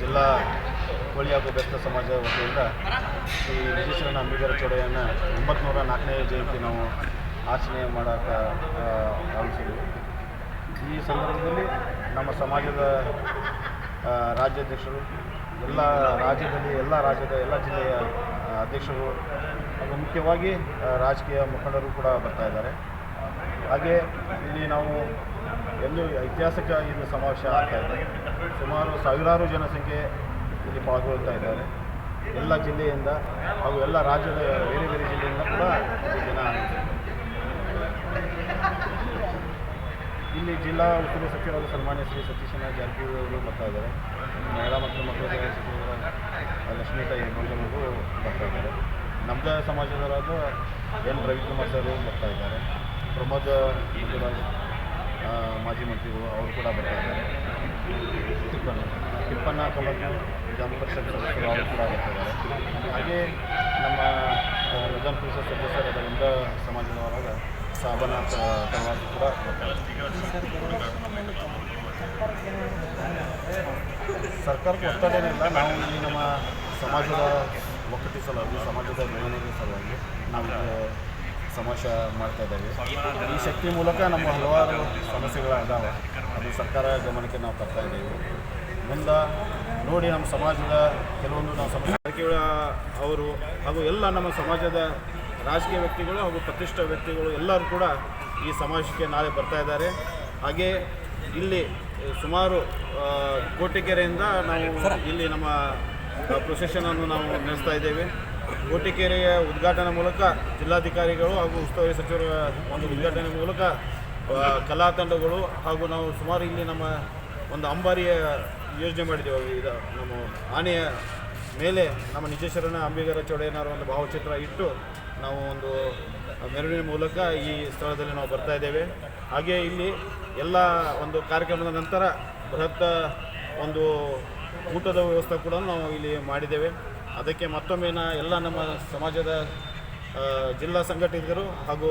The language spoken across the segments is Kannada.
ಜಿಲ್ಲಾ ಕೋಳಿ ಹಾಗೂ ಬೆಸ್ತ ಸಮಾಜ ವತಿಯಿಂದ ಶ್ರೀ ವಿಜಯೇಶ್ವರನ ಅಂಬಿಗರ ಚೌಡಯ್ಯನ ಒಂಬತ್ನೂರ ನಾಲ್ಕನೇ ಜಯಂತಿ ನಾವು ಆಚರಣೆ ಮಾಡೋಕ್ಕೆ ಭಾವಿಸಿದ್ವಿ ಈ ಸಂದರ್ಭದಲ್ಲಿ ನಮ್ಮ ಸಮಾಜದ ರಾಜ್ಯಾಧ್ಯಕ್ಷರು, ಎಲ್ಲ ರಾಜ್ಯದಲ್ಲಿ, ಎಲ್ಲ ರಾಜ್ಯದ, ಎಲ್ಲ ಜಿಲ್ಲೆಯ ಅಧ್ಯಕ್ಷರು ಹಾಗೂ ಮುಖ್ಯವಾಗಿ ರಾಜಕೀಯ ಮುಖಂಡರು ಕೂಡ ಬರ್ತಾ ಇದ್ದಾರೆ. ಹಾಗೆ ಇಲ್ಲಿ ನಾವು ಎಲ್ಲೂ ಐತಿಹಾಸಿಕ ಇದು ಸಮಾವೇಶ ಆಗ್ತಾ ಇದೆ. ಸುಮಾರು ಸಾವಿರಾರು ಜನಸಂಖ್ಯೆ ಇಲ್ಲಿ ಪಾಲ್ಗೊಳ್ತಾ ಇದ್ದಾರೆ. ಎಲ್ಲ ಜಿಲ್ಲೆಯಿಂದ ಹಾಗೂ ಎಲ್ಲ ರಾಜ್ಯದ ಬೇರೆ ಬೇರೆ ಜಿಲ್ಲೆಯಿಂದ ಕೂಡ ಜನ ಇಲ್ಲಿ ಜಿಲ್ಲಾ ಉಸ್ತುವಾರಿ ಸಚಿವರಾದ ಸನ್ಮಾನ್ಯ ಶ್ರೀ ಸತೀಶನ ಜಾರಕಿಹೊಳಿ ಅವರು ಬರ್ತಾ ಇದ್ದಾರೆ. ಮಹಿಳಾ ಮತ್ತು ಮಕ್ಕಳ ಸಚಿವರಾದ ಲಕ್ಷ್ಮೀತಾ ಅವರು ಬರ್ತಾ ಇದ್ದಾರೆ. ನಮ್ಮದ ಸಮಾಜದವರಾದ ಎನ್ ರವಿಕುಮಾರ್ ಸರ್ ಬರ್ತಾ ಇದ್ದಾರೆ. ಪ್ರಮೋದ್ ಮಾಜಿ ಮಂತ್ರಿಗಳು ಅವರು ಕೂಡ ಬರ್ತಾ ಇದ್ದಾರೆ. ತಿಪ್ಪಣ್ಣ. ತಿಪ್ಪಣ್ಣ ಸಮಸ್ಯೆ ವಿಧಾನ ಪರಿಷತ್ ಸದಸ್ಯರು ಅವರು ಕೂಡ ಬರ್ತಾ ಇದ್ದಾರೆ. ಹಾಗೆ ನಮ್ಮ ವಿಧಾನ ಪರಿಷತ್ ಸದಸ್ಯರಾದ ಒಂದ ಸಮಾಜದವರಾದ ಸಾಬನಾಥ ತಳವಾರ್ ಕೂಡ ಬರ್ತಾರೆ ಸರ್ಕಾರಕ್ಕೆ ಒತ್ತಡೇನಿಲ್ಲ ನಾವು ಇಲ್ಲಿ ನಮ್ಮ ಸಮಾಜದ ಒಕ್ಕಟಿ ಸಲುವಾಗಿ, ಸಮಾಜದ ಬೆಳವಣಿಗೆ ಸಲುವಾಗಿ ನಾವು ಸಮಾವೇಶ ಮಾಡ್ತಾ ಇದ್ದೇವೆ. ಈ ಶಕ್ತಿ ಮೂಲಕ ನಮ್ಮ ಹಲವಾರು ಸಮಸ್ಯೆಗಳು ಅದಾವೆ ಅದು ಸರ್ಕಾರ ಗಮನಕ್ಕೆ ನಾವು ತರ್ತಾ ಇದ್ದೇವೆ. ಮುಂದೆ ನೋಡಿ ನಮ್ಮ ಸಮಾಜದ ಕೆಲವೊಂದು ನಾವು ಸಮಸ್ಯೆ ಜಾರಕಿಹೊಳಿ ಅವರು ಹಾಗೂ ಎಲ್ಲ ನಮ್ಮ ಸಮಾಜದ ರಾಜಕೀಯ ವ್ಯಕ್ತಿಗಳು ಹಾಗೂ ಪ್ರತಿಷ್ಠ ವ್ಯಕ್ತಿಗಳು ಎಲ್ಲರೂ ಕೂಡ ಈ ಸಮಾಜಕ್ಕೆ ನಾಳೆ ಬರ್ತಾ ಇದ್ದಾರೆ. ಹಾಗೆ ಇಲ್ಲಿ ಸುಮಾರು ಕೋಟಿಕೆರೆಯಿಂದ ನಾವು ಇಲ್ಲಿ ನಮ್ಮ ಪ್ರೊಸೆಷನನ್ನು ನಾವು ನಡೆಸ್ತಾ ಇದ್ದೇವೆ. ಕೋಟಿಕೆರೆಯ ಉದ್ಘಾಟನೆ ಮೂಲಕ ಜಿಲ್ಲಾಧಿಕಾರಿಗಳು ಹಾಗೂ ಉಸ್ತುವಾರಿ ಸಚಿವರ ಒಂದು ಉದ್ಘಾಟನೆ ಮೂಲಕ ಕಲಾ ತಂಡಗಳು ಹಾಗೂ ನಾವು ಸುಮಾರು ಇಲ್ಲಿ ನಮ್ಮ ಒಂದು ಅಂಬಾರಿಯ ಯೋಜನೆ ಮಾಡಿದ್ದೇವೆ. ಇದು ನಮ್ಮ ಆನೆಯ ಮೇಲೆ ನಮ್ಮ ನಿಜೇಶ್ವರನ ಅಂಬಿಗರ ಚೌಡಯ್ಯನವರ ಒಂದು ಭಾವಚಿತ್ರ ಇಟ್ಟು ನಾವು ಒಂದು ಮೆರವಣಿಗೆ ಮೂಲಕ ಈ ಸ್ಥಳದಲ್ಲಿ ನಾವು ಬರ್ತಾ ಇದ್ದೇವೆ. ಹಾಗೆ ಇಲ್ಲಿ ಎಲ್ಲ ಒಂದು ಕಾರ್ಯಕ್ರಮದ ನಂತರ ಬೃಹತ್ ಒಂದು ಊಟದ ವ್ಯವಸ್ಥೆ ಕೂಡ ನಾವು ಇಲ್ಲಿ ಮಾಡಿದ್ದೇವೆ. ಅದಕ್ಕೆ ಮತ್ತೊಮ್ಮೆ ಎಲ್ಲ ನಮ್ಮ ಸಮಾಜದ ಜಿಲ್ಲಾ ಸಂಘಟಿತರು ಹಾಗೂ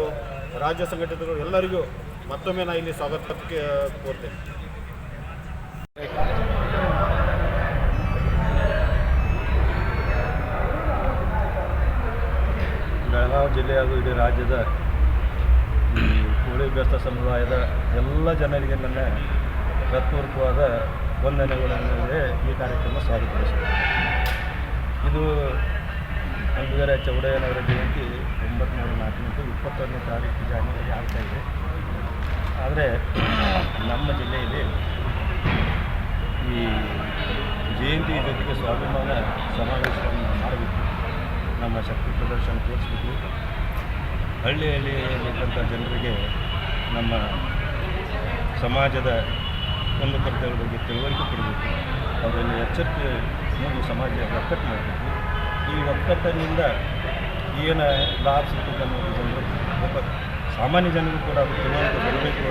ರಾಜ್ಯ ಸಂಘಟಿತರು ಎಲ್ಲರಿಗೂ ಮತ್ತೊಮ್ಮೆ ನಾ ಇಲ್ಲಿ ಸ್ವಾಗತಕ್ಕೆ ಕೋರ್ತೇನೆ. ಬೆಳಗಾವಿ ಜಿಲ್ಲೆ ಹಾಗೂ ಇಡೀ ರಾಜ್ಯದ ಕೋಳಿ ಸಮುದಾಯದ ಎಲ್ಲ ಜನರಿಗೆ ನನ್ನ ಹೃತ್ಪೂರ್ವಕವಾದ ವಂದನೆಗಳೊಂದಿಗೆ ಈ ಕಾರ್ಯಕ್ರಮ ಸ್ವಾಗತಿಸುತ್ತದೆ ಇದು ಅಂಬಿಗರ ಚೌಡಯ್ಯನವರ ಜಯಂತಿ ಒಂಬತ್ನೂರ ನಾಲ್ಕನೇದು ಇಪ್ಪತ್ತೊಂದನೇ ತಾರೀಕು ಜಾನ್ವರಿ ಇದೆ. ಆದರೆ ನಮ್ಮ ಜಿಲ್ಲೆಯಲ್ಲಿ ಈ ಜಯಂತಿ ಜೊತೆಗೆ ಸ್ವಾಭಿಮಾನ ಸಮಾವೇಶವನ್ನು ಮಾಡಬೇಕು. ನಮ್ಮ ಶಕ್ತಿ ಪ್ರದರ್ಶನ ತೋರಿಸ್ಬೇಕು. ಹಳ್ಳಿ ಇರತಕ್ಕಂಥ ಜನರಿಗೆ ನಮ್ಮ ಸಮಾಜದ ಒಂದು ಕರ್ತವ್ಯದ ಬಗ್ಗೆ ತಿಳುವಳಿಕೆ ಕೊಡಬೇಕು. ಅವರಲ್ಲಿ ಎಚ್ಚರಿಕೆ ಮೂಡಿ ಸಮಾಜ ಒಕ್ಕಟ್ಟು ಮಾಡಬೇಕು ಈ ಒಕ್ಕಟ್ಟಿನಿಂದ ಏನು ಲಾಭ ಸಿಗ್ತದೆ ಅನ್ನೋದು ಜನರು ಒಬ್ಬ ಸಾಮಾನ್ಯ ಜನರು ಕೂಡ ಅದು ತಿಳುವಳಿಕೆ ಬರಬೇಕು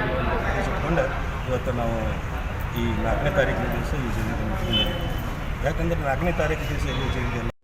ಅನ್ನೋ ಇವತ್ತು ನಾವು ಈ ನಾಲ್ಕನೇ ತಾರೀಕಿನ ದಿವಸ ಈ ಜನರನ್ನು ಯಾಕಂದರೆ ನಾಲ್ಕನೇ ತಾರೀಕು ದಿವಸ ಈ ಜಯಂತಿ